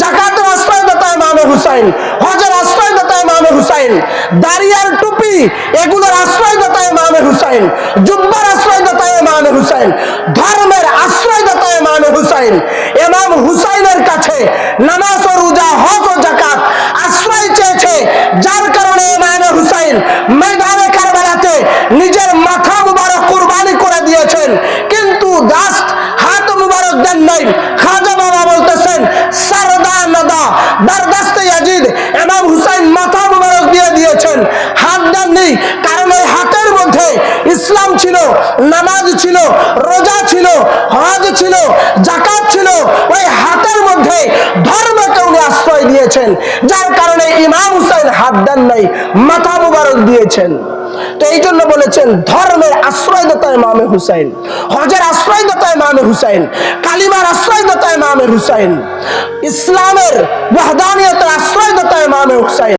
জাকাতের আশ্রয়দাতা ইমামে হুসাইন, হজের আশ্রয়দাতা ইমামে হুসাইন, দাঁড়িয়ার টুপি, এগুলোর আশ্রয়দাতা ইমামে হুসাইন, জুব্বার আশ্রয়দাতা হুসাইন, ধর্মের আশ্রয়দাতা হুসাইন হুসাইনের কাছে নামাজ ও রোজা, হজ ও জাকাত আশ্রয় চেয়েছে, যার কারণে দিয়েছেন। হাতের মধ্যে ইসলাম ছিল নামাজ ছিল রোজা ছিল হজ ছিল জাকাত ছিল ওই হাতের মধ্যে ধর্মকে উনি আশ্রয় দিয়েছেন, যার কারণে ইমাম হুসাইন হাত দেন নাই, মাথা মুবারক দিয়েছেন। তো এই জন্য বলেছেন ধর্মের আশ্রয় দতায় মামে হুসাইন, হজের আশ্রয়দাতা মামে হুসাইন, কালিমার আশ্রয়দাতা মামে হুসাইন, ইসলামের ওয়াহদানিয়তের আশ্রয়দাতায় মামে হুসাইন।